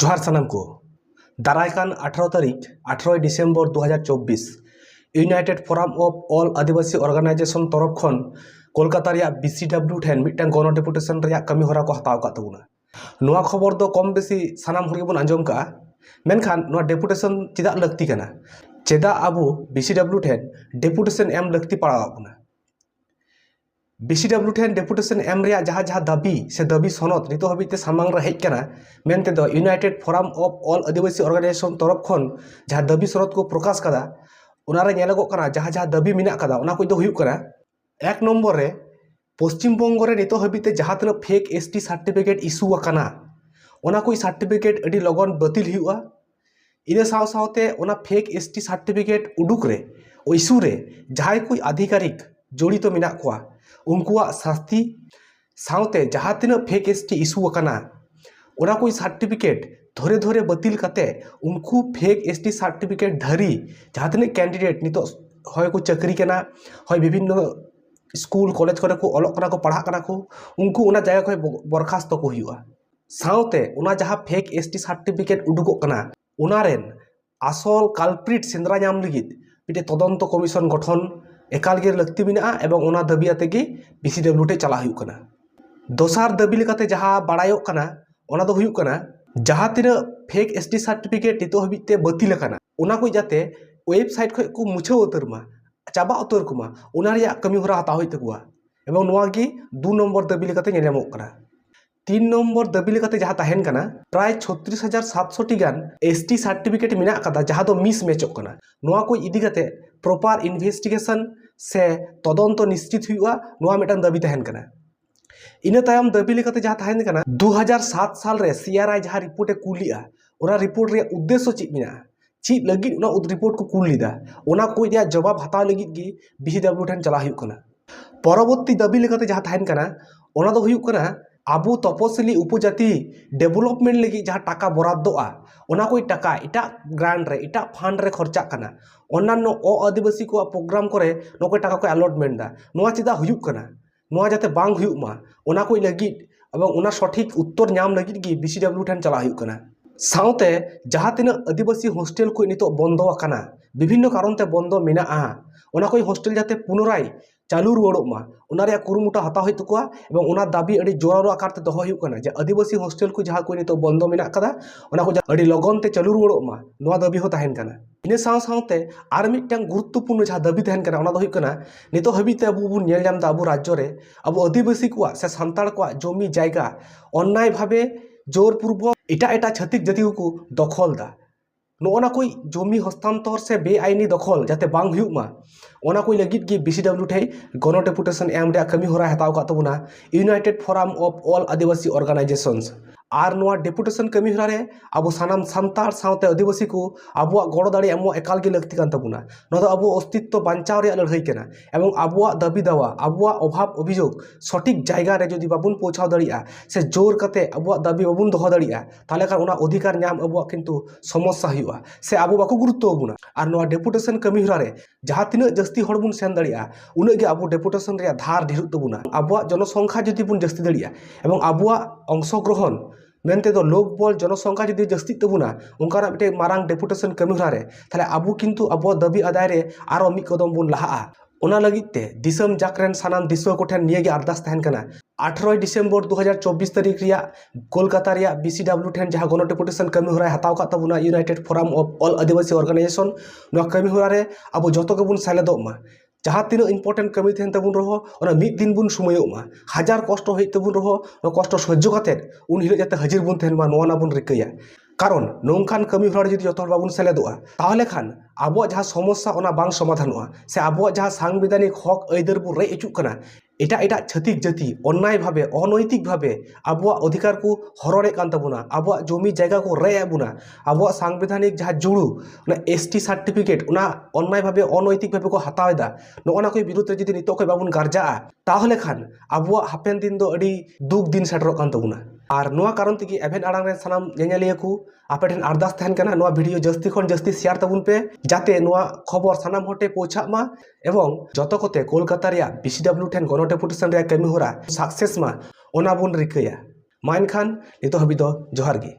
জোহার সালামকো দারাইকান আঠারো তারিখ, আঠারোই ডিসেম্বর দু হাজার United Forum of All Adivasi Organisation তরফ খন কলকাতা রিয়া বিসিডব্লিউ ঠেন মিটান গণ ডেপুটেশন কামি হরা কো হাতাও খবর দো কম বেশি সানাম হরি বন আঞ্জম কা। মেনখান ডেপুটেশন চদা লাগতি কানা? চেদা আবু বিসি বিসিডব্লিউ ঠেন ডেপুটেশন এম লাগতি পড়া ᱵᱤᱥᱤᱰᱟᱵᱞᱤᱭᱩ ᱴᱷᱮᱱ ᱰᱮᱯᱩᱴᱮᱥᱚᱱ ᱮᱢ ᱨᱮᱭᱟᱜ ᱡᱟᱦᱟᱸ ᱡᱟᱦᱟᱸ ᱫᱟᱹᱵᱤ ᱥᱮ ᱫᱟᱹᱵᱤ ᱥᱚᱱᱚᱛ ᱱᱤᱛᱚᱜ ᱦᱟᱹᱵᱤᱡᱛᱮ ᱥᱟᱢᱟᱝ ᱨᱮ ᱦᱮᱡ ᱟᱠᱟᱱᱟ ᱢᱮᱱᱛᱮ ᱫᱚ United Forum of All Adivasi Organisation ᱛᱚᱨᱚᱯ ᱠᱷᱚᱱ ᱡᱟᱦᱟᱸ ᱫᱟᱹᱵᱤ ᱥᱚᱱᱚᱛ ᱠᱚ ᱯᱨᱚᱠᱟᱥ ᱠᱟᱫᱟ ᱚᱱᱟᱨᱮ ᱧᱮᱞᱚᱜᱚᱜ ᱠᱟᱱᱟ ᱡᱟᱦᱟᱸ ᱡᱟᱦᱟᱸ ᱫᱟᱹᱵᱤ ᱢᱮᱱᱟᱜ ᱠᱟᱫᱟ ᱚᱱᱟ ᱠᱚᱫᱚ ᱦᱩᱭᱩᱜ ᱠᱟᱱᱟ ᱮᱠ ᱱᱚᱢᱵᱚᱨ ᱨᱮ ᱯᱚᱥᱪᱤᱢᱵᱚᱝᱜᱚ ᱨᱮ ᱱᱤᱛᱚᱜ ᱦᱟᱹᱵᱤᱡᱛᱮ ᱡᱟᱦᱟᱸ ᱛᱤᱱᱟᱹᱜ ᱯᱷᱮᱠ ᱮᱥ ᱴᱤ ᱥᱟᱨᱴᱤᱯᱷᱤᱠᱮᱴ ᱤᱥᱩ ᱟᱠᱟᱱᱟ ᱚᱱᱟ ᱠᱚ ᱥᱟᱨᱴᱤᱯᱷᱤᱠᱮᱴ ᱟᱹᱰᱤ ᱞᱚᱜᱚᱱ ᱵᱟᱹᱛᱤᱞ ᱦᱩᱭᱩᱜᱼᱟ ᱤᱱᱟᱹ ᱥᱟᱶ ᱥᱟᱶᱛᱮ ᱚᱱᱟ ᱯᱷᱮᱠ ᱮᱥ ᱴᱤ ᱥᱟᱨᱴᱤᱯᱷᱤᱠᱮᱴ ᱩᱰᱩᱠ ᱨᱮ ᱤᱥᱩ ᱨᱮ ᱡᱟᱦᱟᱸᱭ ᱠᱚ ᱟᱫᱷᱤᱠᱟᱨᱤᱠ ᱡᱚᱲᱤᱛᱚ ᱢᱮᱱᱟᱜ ᱠᱚᱣᱟ ᱩᱱᱠᱩᱣᱟᱜ ᱥᱟᱥᱛᱤ ᱥᱟᱶᱛᱮ ᱡᱟᱦᱟᱸ ᱛᱤᱱᱟᱹᱜ ᱯᱷᱮᱠ ᱮᱥ ᱴᱤ ᱤᱥᱩ ᱟᱠᱟᱱᱟ ᱚᱱᱟ ᱠᱚ ᱥᱟᱨᱴᱤᱯᱷᱤᱠᱮᱴ ᱫᱷᱚᱨᱮ ᱫᱷᱚᱨᱮ ᱵᱟᱹᱛᱤᱞ ᱠᱟᱛᱮ ᱩᱱᱠᱩ ᱯᱷᱮᱠ ᱮᱥ ᱴᱤ ᱥᱟᱨᱴᱤᱯᱷᱤᱠᱮᱴ ᱫᱷᱟᱹᱨᱤ ᱡᱟᱦᱟᱸ ᱛᱤᱱᱟᱹᱜ ᱠᱮᱱᱰᱤᱰᱮᱴ ᱱᱤᱛᱚᱜ ᱦᱚᱭ ᱠᱚ ᱪᱟᱹᱠᱨᱤ ᱠᱟᱱᱟ ᱦᱚᱭ ᱵᱤᱵᱷᱤᱱᱱᱚ ᱥᱠᱩᱞ ᱠᱚᱞᱮᱡᱽ ᱠᱚᱨᱮ ᱠᱚ ᱚᱞᱚᱜ ᱠᱟᱱᱟ ᱠᱚ ᱯᱟᱲᱦᱟᱜ ᱠᱟᱱᱟ ᱠᱚ ᱩᱱᱠᱩ ᱚᱱᱟ ᱡᱟᱭᱜᱟ ᱠᱷᱚᱡ ᱵᱚᱨᱠᱷᱟᱥᱛᱚ ᱠᱚ ᱦᱩᱭᱩᱜᱼᱟ ᱥᱟᱶᱛᱮ ᱚᱱᱟ ᱡᱟᱦᱟᱸ ᱯᱷᱮᱠ ᱮᱥ ᱴᱤ ᱥᱟᱨᱴᱤᱯᱷᱤᱠᱮᱴ ᱩᱰᱩᱠᱚᱜ ᱠᱟᱱᱟ ᱚᱱᱟᱨᱮᱱ ᱟᱥᱚᱞ ᱠᱟᱞᱯᱨᱤᱴ ᱥᱮᱸᱫᱽᱨᱟ ᱧᱟᱢ ᱞᱟᱹᱜᱤᱫ ᱢᱤᱫᱴᱮᱡ ᱛᱚᱫᱚᱱᱛᱚ ᱠᱚᱢᱤᱥᱚᱱ ᱜᱚᱴᱷᱚᱱ ᱮᱠᱟᱞ ᱜᱮ ᱞᱟᱹᱠᱛᱤ ᱢᱮᱱᱟᱜᱼᱟ ᱮᱵᱚᱝ ᱚᱱᱟ ᱫᱟᱹᱵᱤ ᱟᱛᱮ ᱜᱮ ᱵᱤᱥᱤ ᱰᱟᱵᱞᱤᱭᱩ ᱴᱷᱮᱡ ᱪᱟᱞᱟᱜ ᱦᱩᱭᱩᱜ ᱠᱟᱱᱟ ᱫᱚᱥᱟᱨ ᱫᱟᱹᱵᱤ ᱞᱮᱠᱟᱛᱮ ᱡᱟᱦᱟᱸ ᱵᱟᱲᱟᱭᱚᱜ ᱠᱟᱱᱟ ᱚᱱᱟ ᱫᱚ ᱦᱩᱭᱩᱜ ᱠᱟᱱᱟ ᱡᱟᱦᱟᱸ ᱛᱤᱱᱟᱹᱜ ᱯᱷᱮᱠ ᱮᱥ ᱴᱤ ᱥᱟᱨᱴᱤᱯᱷᱤᱠᱮᱴ ᱱᱤᱛᱚᱜ ᱦᱟᱹᱵᱤᱡ ᱛᱮ ᱵᱟᱹᱛᱤᱞ ᱟᱠᱟᱱᱟ ᱚᱱᱟ ᱠᱚ ᱡᱟᱛᱮ ᱳᱭᱮᱵᱽᱥᱟᱭᱤᱴ ᱠᱷᱚᱡ ᱠᱚ ᱢᱩᱪᱷᱟᱹᱣ ᱩᱛᱟᱹᱨ ᱢᱟ ᱪᱟᱵᱟ ᱩᱛᱟᱹᱨ ᱠᱚᱢᱟ ᱚᱱᱟ ᱨᱮᱭᱟᱜ ᱠᱟᱹᱢᱤ ᱦᱚᱨᱟ ᱦᱟᱛᱟᱣ ᱦᱩᱭᱩᱜ ᱛᱟᱠᱚᱣᱟ এবং নওয়াগি দু নম্বর দাবি লেখাতে নিলামক করা तीन नम्बर दाबी लेकाते जहाँ तहन कना प्राय छत्तीस हज़ार सात सौ गान एस टी सार्टिफिकेट मेना जहाँ तो मिसमेचो कना को से तदंत निश्चित हुआ मिटन दाबी तहन कना इन तायम जहाँ तहन कना 2007 साल रे सीआरआई जहाँ रिपोर्ट कुलिया ओना रिपोर्ट उद्देश्य चीज़ मेना चीज़ लगी रिपोर्ट को कुल को जवाब हताव लगी गी बीडब्ल्यू ठन परवर्ती दाबी लेकाते जहाँ तहन আবু তপসিলি উপজাতি ডেভেলপমেন্ট লাগি যা টাকা বরাদ্দা ওনা কই টাকা, এটা গ্রান্ট রে, এটা ফান্ড রে খরচা কানা অন্যান্য অ আদিবাসী কো প্রোগ্রাম করে নকয় টাকা কো অ্যালটমেন্ট দা। নোয়া চেদা হুয়ুক যাতে বাং হুয়ুক মা এবং ওনা সঠিক উত্তর নাম লাগি বিসি ডাব্লু ঠান চালা হুয়ুক সাথে যা তিন আদিবাসী হোস্টেল কিন্তু বন্ধ আকা বিভিন্ন কারণতে বন্ধ মেয়া ওনা কই হোস্টেল যাতে পুনরায় ᱪᱟᱹᱞᱩ ᱨᱩᱣᱟᱹᱲᱚᱜᱼᱢᱟ ᱚᱱᱟ ᱨᱮᱭᱟᱜ ᱠᱩᱨᱩᱢᱩᱴᱩ ᱦᱟᱛᱟᱣ ᱦᱩᱭᱩᱜ ᱛᱟᱠᱚᱣᱟ ᱮᱵᱚᱝ ᱚᱱᱟ ᱫᱟᱵᱤ ᱟᱹᱰᱤ ᱡᱳᱨᱟᱞᱳ ᱟᱠᱟᱨᱛᱮ ᱫᱚᱦᱚ ᱦᱩᱭᱩᱜ ᱠᱟᱱᱟ ᱡᱮ ᱟᱹᱫᱤᱵᱟᱹᱥᱤ ᱦᱳᱥᱴᱮᱞ ᱠᱚ ᱡᱟᱦᱟᱸ ᱠᱚ ᱱᱤᱛᱚᱜ ᱵᱚᱱᱫᱚ ᱢᱮᱱᱟᱜ ᱠᱟᱫᱟ ᱚᱱᱟ ᱠᱚ ᱟᱹᱰᱤ ᱞᱚᱜᱚᱱ ᱛᱮ ᱪᱟᱹᱞᱩ ᱨᱩᱣᱟᱹᱲᱚᱜᱼᱢᱟ ᱱᱚᱣᱟ ᱫᱟᱵᱤ ᱦᱚᱸ ᱛᱟᱦᱮᱱ ᱠᱟᱱᱟ ᱤᱱᱟᱹ ᱥᱟᱶ ᱥᱟᱶᱛᱮ ᱟᱨ ᱢᱤᱫᱴᱟᱝ ᱜᱩᱨᱩᱛᱛᱚᱯূᱨᱱᱚ ᱡᱟᱦᱟᱸ ᱫᱟᱵᱤ ᱛᱟᱦᱮᱱ ᱠᱟᱱᱟ ᱚᱱᱟ ᱫᱚ ᱦᱩᱭᱩᱜ ᱠᱟᱱᱟ ᱱᱤᱛᱚᱜ ᱦᱟᱹᱵᱤᱡ ᱛᱮ ᱟᱵᱚ ᱵᱚᱱ ᱧᱮᱞ ᱧᱟᱢ ᱮᱫᱟ ᱟᱵᱚ ᱨᱟᱡᱽᱡᱚ ᱨᱮ ᱟᱵᱚ ᱟᱹᱫᱤᱵᱟᱹᱥᱤ ᱠᱚᱣᱟᱜ ᱥᱮ ᱥᱟᱱᱛᱟᱲ ᱠᱚᱣᱟᱜ ᱡᱚᱢᱤ ᱡᱟᱭᱜᱟ ᱚᱱᱱᱟᱭ ᱵᱷᱟᱵᱮ জোরপূর্বক এটা এটা ছাতিক জাতিকে দখল দা ᱱᱚᱜᱼᱚᱱᱟ ᱠᱚ ᱡᱚᱢᱤ ᱦᱚᱥᱛᱟᱱᱛᱚᱨ ᱥᱮ ᱵᱮᱟᱭᱤᱱᱤ ᱫᱚᱠᱷᱚᱞ ᱡᱟᱛᱮ ᱵᱟᱝ ᱦᱩᱭᱩᱜ ᱢᱟ ᱚᱱᱟ ᱠᱚ ᱞᱟᱹᱜᱤᱫ ᱜᱮ ᱵᱤᱥᱤ ᱰᱟᱵᱞᱤᱭᱩ ᱴᱷᱮᱡ ᱜᱚᱱᱚ ᱰᱮᱯᱩᱴᱮᱥᱚᱱ ᱮᱢ ᱨᱮᱭᱟᱜ ᱠᱟᱹᱢᱤ ᱦᱚᱨᱟ ᱦᱟᱛᱟᱣ ᱠᱟᱜ ᱛᱟᱵᱚᱱᱟ United Forum of All Adivasi Organisations ᱟᱨ ᱱᱚᱣᱟ ᱰᱮᱯᱩᱴᱮᱥᱚᱱ ᱠᱟᱹᱢᱤ ᱦᱚᱨᱟ ᱨᱮ ᱟᱵᱚ ᱥᱟᱱᱟᱢ ᱥᱟᱱᱛᱟᱲ ᱥᱟᱶᱛᱮ ᱟᱹᱫᱤᱵᱟᱹᱥᱤ ᱠᱚ ᱟᱵᱚᱣᱟᱜ ᱜᱚᱲᱚ ᱫᱟᱲᱮ ᱮᱢᱚᱜ ᱮᱠᱟᱞ ᱜᱮ ᱞᱟᱹᱠᱛᱤ ᱠᱟᱱ ᱛᱟᱵᱚᱱᱟ ᱱᱚᱣᱟ ᱫᱚ ᱟᱵᱚ ᱚᱥᱛᱤᱛᱛᱚ ᱵᱟᱧᱪᱟᱣ ᱨᱮᱭᱟᱜ ᱞᱟᱹᱲᱦᱟᱹᱭ ᱠᱟᱱᱟ ᱮᱵᱚᱝ ᱟᱵᱚᱣᱟᱜ ᱫᱟᱹᱵᱤ ᱫᱟᱣᱟ ᱟᱵᱚᱣᱟᱜ ᱚᱵᱷᱟᱵᱽ ᱚᱵᱷᱤᱡᱳᱜᱽ ᱥᱚᱴᱷᱤᱠ ᱡᱟᱭᱜᱟ ᱨᱮ ᱡᱩᱫᱤ ᱵᱟᱵᱚᱱ ᱯᱳᱣᱪᱷᱟᱣ ᱫᱟᱲᱮᱭᱟᱜᱼᱟ ᱥᱮ ᱡᱳᱨ ᱠᱟᱛᱮ ᱟᱵᱚᱣᱟᱜ ᱫᱟᱹᱵᱤ ᱵᱟᱵᱚᱱ ᱫᱚᱦᱚ ᱫᱟᱲᱮᱭᱟᱜᱼᱟ ᱛᱟᱦᱚᱞᱮ ᱠᱷᱟᱱ ᱚᱱᱟ ᱚᱫᱷᱤᱠᱟᱨ ᱧᱟᱢ ᱟᱵᱚᱣᱟᱜ ᱠᱤᱱᱛᱩ ᱥᱚᱢᱚᱥᱥᱟ ᱦᱩᱭᱩᱜᱼᱟ ᱥᱮ ᱟᱵᱚ ᱵᱟᱠᱚ ᱜᱩᱨᱩᱛᱛᱚ ᱟᱵᱚᱱᱟ ᱟᱨ ᱱᱚᱣᱟ ᱰᱮᱯᱩᱴᱮᱥᱚᱱ ᱠᱟᱹᱢᱤ ᱦᱚᱨᱟ ᱨᱮ ᱡᱟᱦᱟᱸ ᱛᱤᱱᱟᱹᱜ ᱡᱟᱹᱥᱛᱤ ᱦᱚᱲ ᱵᱚᱱ ᱥᱮᱱ ᱫᱟᱲᱮᱭᱟᱜᱼᱟ ᱩᱱᱟᱹᱜ ᱜᱮ ᱟᱵᱚ ᱰᱮᱯᱩᱴᱮᱥᱚᱱ ᱨᱮᱭᱟᱜ ᱫᱷᱟᱨ ᱰᱷᱮᱨᱚᱜ ᱛᱟᱵᱚᱱᱟ ᱟᱵᱚᱣᱟᱜ ᱡᱚᱱᱚᱥᱚᱝᱠᱷᱟ ᱡᱩᱫᱤ ᱵᱚᱱ ᱡᱟᱹᱥᱛᱤ ᱫᱟᱲᱮᱭᱟᱜᱼᱟ ᱮᱵᱚᱝ ᱟᱵᱚᱣᱟᱜ ᱚᱝᱥᱚᱜᱨᱚᱦᱚᱱ ᱢᱮᱱᱛᱮ ᱫᱚ ᱞᱳᱠᱵᱚᱞ ᱡᱚᱱᱚᱥᱚᱝᱠᱷᱟ ᱡᱩᱫᱤ ᱡᱟᱹᱥᱛᱤᱜ ᱛᱟᱵᱚᱱᱟ ᱚᱱᱠᱟᱱᱟᱜ ᱢᱤᱫᱴᱮᱱ ᱢᱟᱨᱟᱝ ᱰᱮᱯᱩᱴᱮᱥᱚᱱ ᱠᱟᱹᱢᱤᱦᱚᱨᱟ ᱨᱮ ᱛᱟᱦᱞᱮ ᱟᱵᱚ ᱠᱤᱱᱛᱩ ᱟᱵᱚᱣᱟᱜ ᱫᱟᱹᱵᱤ ᱟᱫᱟᱭ ᱨᱮ ᱟᱨᱚ ᱢᱤᱫ ᱠᱚᱫᱚᱢ ᱵᱚᱱ ᱞᱟᱦᱟᱜᱼᱟ ᱚᱱᱟ ᱞᱟᱹᱜᱤᱫ ᱛᱮ ᱫᱤᱥᱚᱢ ᱡᱟᱠ ᱨᱮᱱ ᱥᱟᱱᱟᱢ ᱫᱤᱥᱣᱟᱹ ᱠᱚᱴᱷᱮᱱ ᱱᱤᱭᱟᱹᱜᱮ ᱟᱨᱫᱟᱥ ᱛᱟᱦᱮᱱ ᱠᱟᱱᱟ ᱟᱴᱷᱨᱚᱭ ᱰᱤᱥᱮᱢᱵᱚᱨ ᱫᱩ ᱦᱟᱡᱟᱨ ᱪᱚᱵᱵᱤᱥ ᱛᱟᱹᱨᱤᱠᱷ ᱨᱮᱭᱟᱜ ᱠᱳᱞᱠᱟᱛᱟ ᱨᱮᱭᱟᱜ ᱵᱤᱥᱤ ᱰᱟᱵᱞᱤউ ᱴᱷᱮᱱ ᱡᱟᱦᱟᱸ ᱜᱚᱱᱚᱴᱤᱯᱩᱴᱮᱥᱚᱱ ᱠᱟᱹᱢᱤᱦᱚᱨᱟᱭ ᱦᱟᱛᱟᱣ ᱟᱠᱟᱫ ᱛᱟᱵᱚᱱᱟ United Forum of All Adivasi Organisation ᱱᱚᱣᱟ ᱠᱟᱹᱢᱤᱦᱚᱨᱟ ᱨᱮ ᱟᱵᱚ ᱡᱚᱛᱚ ᱜᱮᱵᱚᱱ ᱥᱮᱞᱮᱫᱚᱜ ᱢᱟ ᱡᱟᱦᱟᱸ ᱛᱤᱱᱟᱹᱜ ᱤᱢᱯᱚᱨᱴᱮᱱᱴ ᱠᱟᱹᱢᱤ ᱛᱟᱦᱮᱱ ᱛᱟᱵᱚᱱ ᱨᱮᱦᱚᱸ ᱚᱱᱟ ᱢᱤᱫ ᱫᱤᱱ ᱵᱚᱱ ᱥᱚᱢᱚᱭᱚᱜ ᱢᱟ ᱦᱟᱡᱟᱨ ᱠᱚᱥᱴᱚ ᱦᱩᱭᱩᱜ ᱛᱟᱵᱚᱱ ᱨᱮᱦᱚᱸ ᱱᱚᱣᱟ ᱠᱚᱥᱴᱚ ᱥᱚᱡᱡᱚ ᱠᱟᱛᱮᱫ ᱩᱱ ᱦᱤᱞᱳᱜ ᱡᱟᱛᱮ ᱦᱟᱹᱡᱤᱨ ᱵᱚᱱ ᱛᱟᱦᱮᱱ ᱢᱟ ᱱᱚᱣᱟ ᱵᱚᱱ ᱨᱤᱠᱟᱹᱭᱟ কারণ ᱱᱚᱝᱠᱟᱱ ᱠᱟᱹᱢᱤ ᱦᱚᱨᱟ ᱡᱩᱫᱤ ᱡᱚᱛᱚ ᱦᱚᱲ ᱵᱟᱵᱚᱱ ᱥᱮᱞᱮᱫᱚᱜᱼᱟ ᱛᱟᱦᱚᱞᱮ ᱠᱷᱟᱱ ᱟᱵᱚᱣᱟᱜ ᱡᱟᱦᱟᱸ বাং ᱚᱱᱟ সে ᱥᱚᱢᱟᱫᱷᱟᱱᱚᱜᱼᱟ যা সাংবিধানিক হক ᱥᱟᱝᱵᱤᱫᱷᱟᱱᱤᱠ ᱦᱚᱠ ᱟᱹᱭᱫᱟᱹᱨ ᱵᱚᱱ এটা এটা ছাতিক জাতি অন্যায়ভাবে, অনৈতিকভাবে আবহাওয়া অধিকার কু হরণে কান্তাবুনা আবহাওয়া জমি জায়গা কু রে আবুনা আবহাওয়া সাংবিধানিক যা জুড়ু না এসটি সার্টিফিকেট না অন্যায়ভাবে, অনৈতিকভাবে কো হাতাওয়েদা নোনা কই বিরুদ্ধে যদি নিতক বাবুন গার্জা তাহলে খান আবহাওয়া হাপেন দিন দো আডি দুঃখ দিন সেটেরক কান্তাবুনা। ᱟᱨ ᱱᱚᱣᱟ ᱠᱟᱨᱚᱱ ᱛᱮᱜᱮ ᱮᱵᱷᱮᱱ ᱟᱲᱟᱝ ᱨᱮᱱ ᱥᱟᱱᱟᱢ ᱧᱮᱧᱮᱞᱤᱭᱟᱹ ᱠᱚ ᱟᱯᱮ ᱴᱷᱮᱱ ᱟᱨᱫᱟᱥ ᱛᱟᱦᱮᱱ ᱠᱟᱱᱟ ᱱᱚᱣᱟ ᱵᱷᱤᱰᱤᱭᱳ ᱡᱟᱹᱥᱛᱤ ᱠᱷᱚᱱ ᱡᱟᱹᱥᱛᱤ ᱥᱮᱭᱟᱨ ᱛᱟᱵᱚᱱ ᱯᱮ ᱡᱟᱛᱮ ᱱᱚᱣᱟ ᱠᱷᱚᱵᱚᱨ ᱥᱟᱱᱟᱢ ᱦᱚᱲ ᱴᱷᱮᱱ ᱯᱳᱣᱪᱷᱟᱜ ᱢᱟ ᱮᱵᱚᱝ ᱡᱚᱛᱚ ᱠᱚᱛᱮ ᱠᱳᱞᱠᱟᱛᱟ ᱨᱮᱭᱟᱜ ᱵᱤᱥᱤ ᱰᱟᱵᱞᱤᱭᱩ ᱴᱷᱮᱱ ᱜᱚᱱᱚ ᱰᱮᱯᱩᱴᱮᱥᱚᱱ ᱨᱮᱭᱟᱜ ᱠᱟᱹᱢᱤᱦᱚᱨᱟ ᱥᱟᱠᱥᱮᱥ ᱢᱟ ᱚᱱᱟ ᱵᱚᱱ ᱨᱤᱠᱟᱹᱭᱟ ᱢᱟ ᱮᱱᱠᱷᱟᱱ ᱱᱤᱛᱚᱜ ᱦᱟᱹᱵᱤᱡ ᱫᱚ ᱡᱚᱦᱟᱨ ᱜᱮ